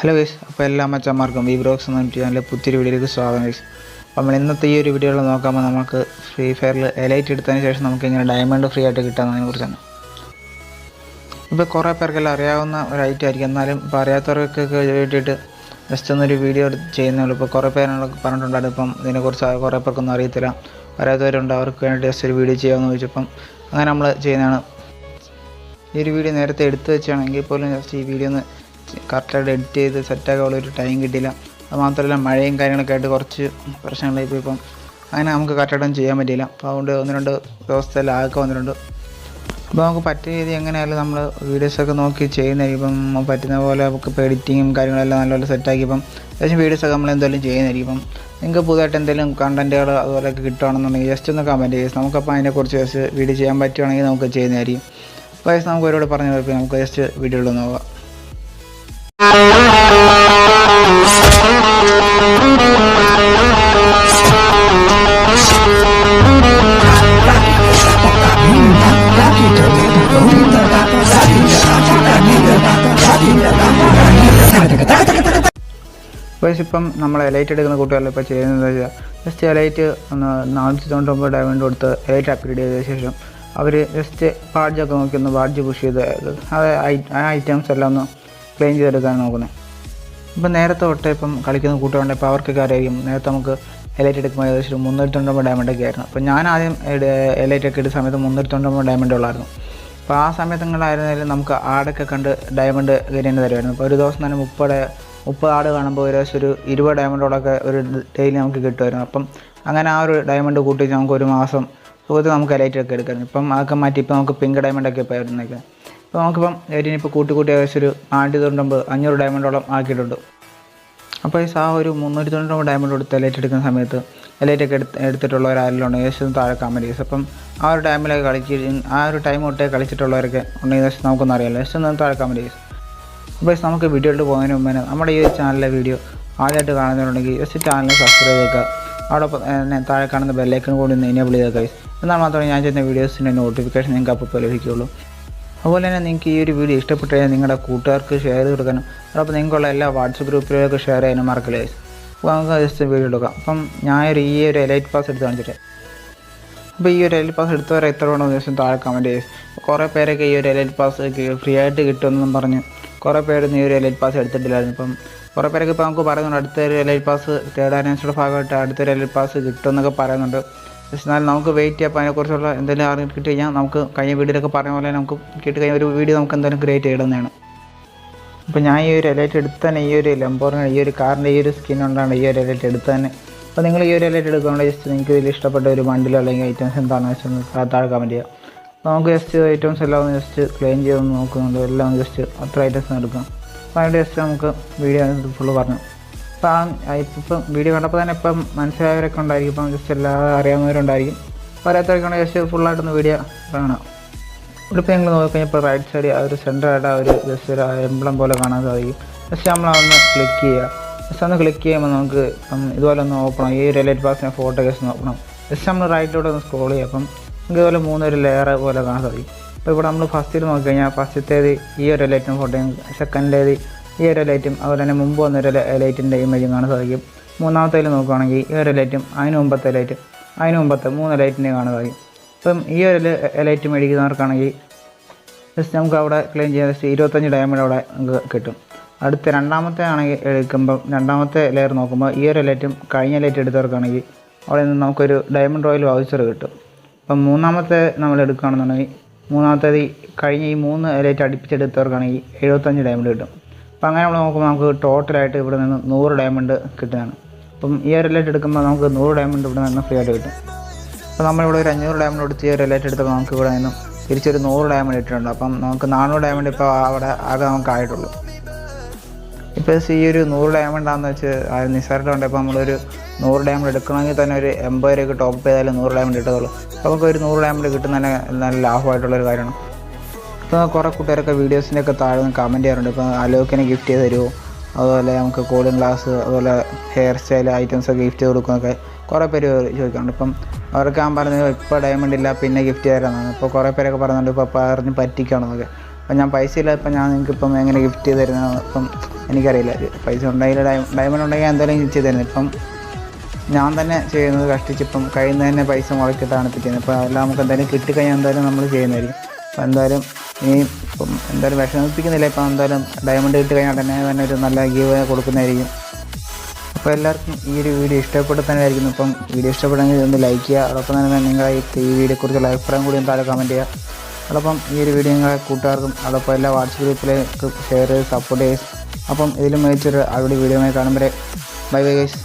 Hello guys അപ്പോൾ എല്ലാ മച്ചന്മാർക്കും V ബ്രോക്സ് എന്ന ചാനലിലെ പുതിയൊരു വീഡിയോയിലേക്ക് സ്വാഗതം ഗൈസ് അപ്പോൾ നമ്മൾ ഇന്നത്തെ ഈ ഒരു വീഡിയോയിൽ നോക്കാമ്പോൾ നമുക്ക് ഫ്രീ ഫയറിൽ എലൈറ്റ് എടുത്തതിന് ശേഷം നമുക്ക് ഇങ്ങനെ ഡയമണ്ട് ഫ്രീ ആയിട്ട് കിട്ടാമെന്നതിനെ കുറിച്ചാണ്. ഇപ്പോൾ കുറേ പേർക്കെല്ലാം അറിയാവുന്ന ഒരു ഐറ്റം ആയിരിക്കും. എന്നാലും ഇപ്പോൾ അറിയാത്തവർക്കൊക്കെ വേണ്ടിയിട്ട് ജസ്റ്റ് ഒന്നൊരു വീഡിയോ ചെയ്യുന്നുള്ളൂ ഇപ്പോൾ കുറേ പേരാണ് പറഞ്ഞിട്ടുണ്ടായിരുന്നു. ഇപ്പം ഇതിനെക്കുറിച്ച് കുറേ പേർക്കൊന്നും അറിയത്തില്ല. അറിയാത്തവരുണ്ട്? അവർക്ക് വേണ്ടി ജസ്റ്റ് ഒരു വീഡിയോ ചെയ്യാമെന്ന് ചോദിച്ചപ്പം അങ്ങനെ നമ്മൾ ചെയ്യുന്നതാണ്. ഈ ഒരു വീഡിയോ നേരത്തെ എടുത്തു വെച്ചാണെങ്കിൽ പോലും ജസ്റ്റ് ഈ വീഡിയോ ഒന്ന് കറക്റ്റായിട്ട് എഡിറ്റ് ചെയ്ത് സെറ്റാക്കാനുള്ള ഒരു ടൈം കിട്ടിയില്ല. അത് മാത്രമല്ല മഴയും കാര്യങ്ങളൊക്കെ ആയിട്ട് കുറച്ച് പ്രശ്നങ്ങളായി പോയി ഇപ്പം. അങ്ങനെ നമുക്ക് കറക്റ്റായിട്ടൊന്നും ചെയ്യാൻ പറ്റിയില്ല. അപ്പോൾ അതുകൊണ്ട് ഒന്ന് രണ്ട് ദിവസത്തെ ലാഗൊക്കെ വന്നിട്ടുണ്ട്. അപ്പോൾ നമുക്ക് പറ്റിയ രീതി എങ്ങനെയായാലും നമ്മൾ വീഡിയോസൊക്കെ നോക്കി ചെയ്യുന്നതായിരിക്കും. ഇപ്പം പറ്റുന്ന പോലെ നമുക്ക് ഇപ്പോൾ എഡിറ്റിങ്ങും കാര്യങ്ങളെല്ലാം നല്ലപോലെ സെറ്റാക്കി ഇപ്പം അത്യാവശ്യം വീഡിയോസൊക്കെ നമ്മൾ എന്തായാലും ചെയ്യുന്നതായിരിക്കും. ഇപ്പം നിങ്ങൾക്ക് പുതുതായിട്ട് എന്തെങ്കിലും കണ്ടന്റുകൾ അതുപോലെയൊക്കെ കിട്ടുകയാണെന്നുണ്ടെങ്കിൽ ജസ്റ്റ് ഒന്ന് കമന്റ് ചെയ്യുക നമുക്കപ്പോൾ അതിനെക്കുറിച്ച് ജസ്റ്റ് വീഡിയോ ചെയ്യാൻ പറ്റുവാണെങ്കിൽ നമുക്ക് ചെയ്യുന്നതായിരിക്കും. അപ്പോൾ നമുക്ക് ഒരുപാട് പറഞ്ഞു നമുക്ക് ജസ്റ്റ് വീഡിയോയിൽ നോക്കാം അപ്പോൾ ഇപ്പം നമ്മൾ എലൈറ്റ് എടുക്കുന്ന കുട്ടികളിൽ ഇപ്പോൾ ചെയ്യുന്നത് വെച്ചാൽ ജസ്റ്റ് എലൈറ്റ് ഒന്ന് നാനൂറ്റി തൊണ്ണൂറ്റൊമ്പത് ഡയമണ്ട് കൊടുത്ത് എലൈറ്റ് അപ്ഗ്രേഡ് ചെയ്ത ശേഷം അവർ ജസ്റ്റ് ബാഡ്ജൊക്കെ നോക്കി ഒന്ന് ബാഡ്ജ് പുഷ് ചെയ്ത് അത് ആ ഐറ്റംസ് എല്ലാം ഒന്ന് ക്ലെയിം ചെയ്തെടുക്കാൻ നോക്കുന്നത് ഇപ്പം നേരത്തെ തൊട്ടേ ഇപ്പം കളിക്കുന്ന കൂട്ടുകാരുണ്ട് ഇപ്പോൾ അവർക്കൊക്കെ അറിയാം. നേരത്തെ നമുക്ക് എലൈറ്റ് എടുക്കുമ്പോൾ ഏകദേശം ഒരു മുന്നൂറ്റി ഡയമണ്ട് ഒക്കെ ആയിരുന്നു. അപ്പോൾ ഞാൻ ആദ്യം എലൈറ്റ് ഒക്കെ എടുത്ത സമയത്ത് മുന്നൂറ്റി തൊണ്ണൂറ്റൊമ്പത് ഡയമണ്ട് ഉള്ളായിരുന്നു. അപ്പോൾ ആ സമയത്തുങ്ങളായിരുന്നാലും നമുക്ക് ആടൊക്കെ കണ്ട് ഡയമണ്ട് കയറേണ്ടി തരുമായിരുന്നു അപ്പോൾ ഒരു ദിവസം തന്നെ മുപ്പത് മുപ്പത് ആട് കാണുമ്പോൾ ഏകദേശം ഒരു ഇരുപത് ഡയമണ്ടോടൊക്കെ ഒരു ഡെയിലി നമുക്ക് കിട്ടുമായിരുന്നു. അപ്പം അങ്ങനെ ആ ഒരു ഡയമണ്ട് കൂട്ടി നമുക്ക് ഒരു മാസം സുഖത്തിൽ നമുക്ക് എലൈറ്റ് ഒക്കെ എടുക്കായിരുന്നു. ഇപ്പം അതൊക്കെ മാറ്റി ഇപ്പോൾ നമുക്ക് പിങ്ക് ഡയമണ്ട് ഒക്കെ ഇപ്പോൾ വരുന്നേക്കുന്നത് ഇപ്പോൾ നമുക്കിപ്പം ഇപ്പോൾ കൂട്ടി കൂട്ടി ഏകദേശം ഒരു ആണ്ടി തൊണ്ണൂറ്റൊമ്പത് അഞ്ഞൂറ് ഡയമണ്ടോളം ആക്കിയിട്ടുണ്ട്. അപ്പോൾ ഈ സാ ഒരു മുന്നൂറ്റി തൊണ്ണൂറ് ഡയമണ്ട് കൊടുത്ത് എലൈറ്റ് എടുക്കുന്ന സമയത്ത് എലൈറ്റ് ഒക്കെ എടുത്ത് എടുത്തിട്ടുള്ള ഉണ്ടെങ്കിൽ ഏകദേശം താഴെ കമന്റ് ചെയ്യും അപ്പം ആ ഒരു ടൈമിലൊക്കെ കളിച്ച് ആ ഒരു ടൈം തൊട്ടേ കളിച്ചിട്ടുള്ളവരൊക്കെ ഉണ്ടെങ്കിൽ ഏകദേശം നമുക്കൊന്നും അറിയാമല്ലോ ഏകദേശം താഴെ കമന്റ് അപ്പോൾ നമുക്ക് വീഡിയോയിലോട്ട് പോകുന്നതിന് മുമ്പേ തന്നെ നമ്മുടെ ഈ ചാനലിലെ വീഡിയോ ആദ്യമായിട്ട് കാണുന്നുണ്ടെങ്കിൽ ജസ്റ്റ് ചാനൽ സബ്സ്ക്രൈബ് ചെയ്യുക. അവിടെ തന്നെ താഴെ കാണുന്ന ബെല്ലൈക്കൺ കൂടി ഒന്ന് എനേബിൾ ചെയ്ത ഗൈസ് എന്നാൽ മാത്രമേ ഞാൻ ചെയ്യുന്ന വീഡിയോസിന്റെ നോട്ടിഫിക്കേഷൻ നിങ്ങൾക്ക് അപ്പോൾ ലഭിക്കുകയുള്ളൂ. അതുപോലെ തന്നെ നിങ്ങൾക്ക് ഈ ഒരു വീഡിയോ ഇഷ്ടപ്പെട്ടു കഴിഞ്ഞാൽ നിങ്ങളുടെ കൂട്ടുകാർക്ക് ഷെയർ ചെയ്ത് കൊടുക്കാനും അതോടൊപ്പം നിങ്ങൾക്കുള്ള എല്ലാ വാട്സപ്പ് ഗ്രൂപ്പിലേക്ക് ഷെയർ ചെയ്യാനും മറക്കില്ല guys. അപ്പോൾ നമുക്ക് ജസ്റ്റ് വീഡിയോ എടുക്കാം അപ്പം ഞാൻ ഒരു ഈ ഒരു എലൈറ്റ് പാസ് എടുത്ത് കാണിച്ചിട്ട് അപ്പോൾ ഈ ഒരു എലൈറ്റ് പാസ് എടുത്തവരെ എത്ര വേണമെന്ന് ദിവസം താഴെ കമന്റ് ചെയ്യും കുറേ പേരൊക്കെ ഈ ഒരു എലൈറ്റ് പാസ് ഫ്രീ ആയിട്ട് കിട്ടുമെന്നും പറഞ്ഞ് കുറേ പേരൊന്നും ഈ ഒരു എലൈറ്റ് പാസ് എടുത്തിട്ടില്ലായിരുന്നു. ഇപ്പം കുറേ പേരൊക്കെ ഇപ്പോൾ നമുക്ക് പറയുന്നുണ്ട് അടുത്തൊരു എലൈറ്റ് പാസ് തേർഡ് അനൗൺസ്ഡ് ഭാഗമായിട്ട് അടുത്തൊരു എലൈറ്റ് പാസ് കിട്ടുമെന്നൊക്കെ പറയുന്നുണ്ട്. എന്നാൽ നമുക്ക് വെയിറ്റ് ചെയ്യാം. അപ്പോൾ അതിനെക്കുറിച്ചുള്ള എന്തെങ്കിലും അറിഞ്ഞ് കിട്ടി കഴിഞ്ഞാൽ നമുക്ക് കഴിഞ്ഞ വീഡിയോയിലൊക്കെ പറഞ്ഞ പോലെ നമുക്ക് കിട്ടി കഴിഞ്ഞാൽ ഒരു വീഡിയോ നമുക്ക് എന്തായാലും ക്രിയേറ്റ് ചെയ്യണമെന്നാണ്. അപ്പോൾ ഞാൻ ഈ ഒരു എലൈറ്റ് എടുത്ത് തന്നെ ഈ ഒരു ലംബോറിന് ഈ ഒരു കാറിന്റെ ഈ ഒരു സ്കിൻ കൊണ്ടാണ് ഈ ഒരു എലൈറ്റ് എടുത്ത് തന്നെ. അപ്പോൾ നിങ്ങൾ ഈ ഒരു എലൈറ്റ് എടുക്കുകയാണെങ്കിൽ ജസ്റ്റ് നിങ്ങൾക്ക് ഇതിൽ ഇഷ്ടപ്പെട്ട ഒരു ബണ്ടിലോ അല്ലെങ്കിൽ ഐറ്റംസ് എന്താണെന്ന് വെച്ചാൽ താഴെ കമന്റ് ചെയ്യാം നമുക്ക് ജസ്റ്റ് ഐറ്റംസ് എല്ലാം ഒന്ന് ജസ്റ്റ് ക്ലെയിം ചെയ്തൊന്ന് നോക്കുന്നുണ്ട്. എല്ലാം ജസ്റ്റ് അത്ര ഐറ്റംസ് എടുക്കാം അപ്പോൾ അതിന്റെ ജസ്റ്റ് നമുക്ക് വീഡിയോ ഫുള്ള് പറഞ്ഞു അപ്പോൾ ആ ഇപ്പം വീഡിയോ കണ്ടപ്പോൾ തന്നെ ഇപ്പം മനസ്സിലായവരൊക്കെ ഉണ്ടായിരിക്കും. ഇപ്പം ജസ്റ്റ് എല്ലാ അറിയാവുന്നവരുണ്ടായിരിക്കും അറിയാത്തവരൊക്കെ ജസ്റ്റ് ഫുള്ളായിട്ടൊന്ന് വീഡിയോ കാണാം. ഇവിടെ ഇപ്പോൾ നിങ്ങൾ നോക്കിക്കഴിഞ്ഞാൽ റൈറ്റ് സൈഡ് ആ ഒരു സെന്ററായിട്ട് ആ ഒരു ജസ്റ്റ് ഒരു എംബ്ലം പോലെ കാണാൻ സാധിക്കും ജസ്റ്റ് നമ്മൾ അതൊന്ന് ക്ലിക്ക് ചെയ്യുക. ജസ്റ്റ് ഒന്ന് ക്ലിക്ക് ചെയ്യുമ്പോൾ നമുക്ക് ഇതുപോലെ ഒന്ന് ഓപ്പണം ഈ ഒരു ലൈറ്റ് പാസിനെ ഫോട്ടോ ജസ്റ്റ് നോക്കണം ജസ്റ്റ് നമ്മൾ റൈറ്റിലൂടെ ഒന്ന് സ്ക്രോൾ ചെയ്യുക. അപ്പം ഇതുപോലെ മൂന്നൊരു ലെയർ പോലെ കാണാൻ സാധിക്കും. അപ്പോൾ ഇവിടെ നമ്മൾ ഫസ്റ്റിൽ നോക്കിക്കഴിഞ്ഞാൽ ഫസ്റ്റത്തേത് ഈ ഒരു ലൈറ്റും ഫോട്ടോയും സെക്കൻഡിലേത് ഈ ഒരു ലൈറ്റും അതുപോലെ തന്നെ മുമ്പ് വന്നൊരു ലൈറ്റിന്റെ ഇമേജും കാണാൻ സാധിക്കും. മൂന്നാമത്തേൽ നോക്കുകയാണെങ്കിൽ ഈ ഒരു ലൈറ്റും അതിന് മുമ്പത്തെ ലൈറ്റും അതിന് മുമ്പത്തെ മൂന്ന് ലൈറ്റിന്റെ കാണാൻ സാധിക്കും. ഇപ്പം ഈ ഒരു ലൈറ്റ് മേടിക്കുന്നവർക്കാണെങ്കിൽ ജസ്റ്റ് നമുക്ക് അവിടെ ക്ലെയിം ചെയ്യാൻ ജസ്റ്റ് ഇരുപത്തഞ്ച് ഡയമണ്ട് അവിടെ കിട്ടും. അടുത്ത രണ്ടാമത്തെ ആണെങ്കിൽ എടുക്കുമ്പം രണ്ടാമത്തെ ലെയർ നോക്കുമ്പോൾ ഈ ഒരു ലൈറ്റും കഴിഞ്ഞ ലൈറ്റ് എടുത്തവർക്കാണെങ്കിൽ അവിടെ നിന്ന് നമുക്കൊരു ഡയമണ്ട് റോയൽ വൗച്ചർ കിട്ടും. അപ്പം മൂന്നാമത്തെ നമ്മൾ എടുക്കുകയാണെന്നുണ്ടെങ്കിൽ മൂന്നാമത്തേത് കഴിഞ്ഞ ഈ മൂന്ന് ഇലയിട്ട് അടുപ്പിച്ചെടുത്തവർക്കാണെങ്കിൽ എഴുപത്തഞ്ച് ഡയമണ്ട് കിട്ടും. അപ്പം അങ്ങനെ നമ്മൾ നോക്കുമ്പോൾ നമുക്ക് ടോട്ടലായിട്ട് ഇവിടെ നിന്ന് നൂറ് ഡയമണ്ട് കിട്ടുന്നതാണ്. അപ്പം ഈ ഒരു ലൈറ്റ് എടുക്കുമ്പോൾ നമുക്ക് നൂറ് ഡയമണ്ട് ഇവിടെ നിന്ന് ഫ്രീ ആയിട്ട് കിട്ടും. അപ്പോൾ നമ്മളിവിടെ ഒരു അഞ്ഞൂറ് ഡയമണ്ട് കൊടുത്ത് ഈ ഒരു ലൈറ്റ് എടുത്തപ്പോൾ നമുക്ക് ഇവിടെ നിന്നും തിരിച്ചൊരു നൂറ് ഡയമണ്ട് ഇട്ടിട്ടുണ്ട്. അപ്പം നമുക്ക് നാനൂറ് ഡയമണ്ട് ഇപ്പോൾ അവിടെ ആകെ നമുക്ക് ആയിട്ടുള്ളൂ. ഇപ്പോൾ ഈ ഒരു നൂറ് ഡയമണ്ട് ആണെന്ന് വെച്ച് അത് ഉണ്ട് ഇപ്പോൾ നമ്മളൊരു നൂറ് ഡയമണ്ട് എടുക്കണമെങ്കിൽ തന്നെ ഒരു എൺപത് രൂപയ്ക്ക് ടോപ്പ് ചെയ്താലും നൂറ് ഡയമണ്ട് കിട്ടത്തുള്ളൂ. അപ്പോൾ നമുക്ക് ഒരു നൂറ് ഡയമണ്ട് കിട്ടുന്ന തന്നെ നല്ല ലാഭമായിട്ടുള്ളൊരു കാര്യമാണ്. ഇപ്പോൾ കുറേ കൂട്ടുകാരൊക്കെ വീഡിയോസിന്റെ ഒക്കെ താഴെ നിന്ന് കമന്റ് ചെയ്യാറുണ്ട്. ഇപ്പോൾ അലോക്കിനെ ഗിഫ്റ്റ് ചെയ്ത് തരുമോ അതുപോലെ നമുക്ക് കൂളിംഗ് ഗ്ലാസ് അതുപോലെ ഹെയർ സ്റ്റൈൽ ഐറ്റംസ് ഒക്കെ ഗിഫ്റ്റ് ചെയ്ത് കുറേ പേര് ചോദിക്കാറുണ്ട്. ഇപ്പം അവർക്ക് ഞാൻ പറഞ്ഞത് ഇപ്പോൾ ഡയമണ്ട് ഇല്ല പിന്നെ ഗിഫ്റ്റ് തരാമെന്നാണ് ഇപ്പോൾ കുറേ പേരൊക്കെ പറയുന്നുണ്ട് ഇപ്പോൾ പറഞ്ഞ് പറ്റിക്കണമെന്നൊക്കെ അപ്പം ഞാൻ പൈസ ഇല്ല ഇപ്പം ഞാൻ നിങ്ങൾക്ക് ഇപ്പം എങ്ങനെ ഗിഫ്റ്റ് ചെയ്ത് തരുന്നത് ഇപ്പം എനിക്കറിയില്ല. പൈസ ഉണ്ടെങ്കിൽ ഡയമണ്ട് ഉണ്ടെങ്കിൽ എന്തായാലും ഗിഫ്റ്റ് ചെയ്ത് തരുന്നത് ഇപ്പം ഞാൻ തന്നെ ചെയ്യുന്നത് കഷ്ടിച്ചിപ്പം കഴിയുന്ന തന്നെ പൈസ മുളക്കിട്ടാണ് ഇപ്പം ചെയ്യുന്നത് അപ്പോൾ അതെല്ലാം നമുക്ക് എന്തായാലും കിട്ടിക്കഴിഞ്ഞാൽ എന്തായാലും നമ്മൾ ചെയ്യുന്നതായിരിക്കും. അപ്പോൾ എന്തായാലും ഇനി ഇപ്പം എന്തായാലും വിഷമിപ്പിക്കുന്നില്ല. ഇപ്പം എന്തായാലും ഡയമണ്ട് കിട്ടി കഴിഞ്ഞാൽ തന്നെ തന്നെ ഒരു നല്ല ഗീവ് കൊടുക്കുന്നതായിരിക്കും. അപ്പോൾ എല്ലാവർക്കും ഈ ഒരു വീഡിയോ ആയിരിക്കുന്നു ഇപ്പം വീഡിയോ ഇഷ്ടപ്പെടുമെങ്കിൽ ഒന്ന് ലൈക്ക് ചെയ്യുക. അതോടൊപ്പം തന്നെ നിങ്ങളുടെ ഈ വീഡിയോയെക്കുറിച്ചുള്ള അഭിപ്രായം കൂടി ഒന്ന് കമന്റ് ചെയ്യുക. അതോടൊപ്പം ഈ ഒരു വീഡിയോ നിങ്ങളെ കൂട്ടുകാർക്കും അതോടൊപ്പം എല്ലാ വാട്സപ്പ് ഗ്രൂപ്പിലേക്ക് ഷെയർ ചെയ്ത് സപ്പോർട്ട് ചെയ്യും. അപ്പം ഇതിലും മികച്ചൊരു അടിപൊളി വീഡിയോ കാണുമ്പോൾ ബൈ ബൈ ഗൈസ്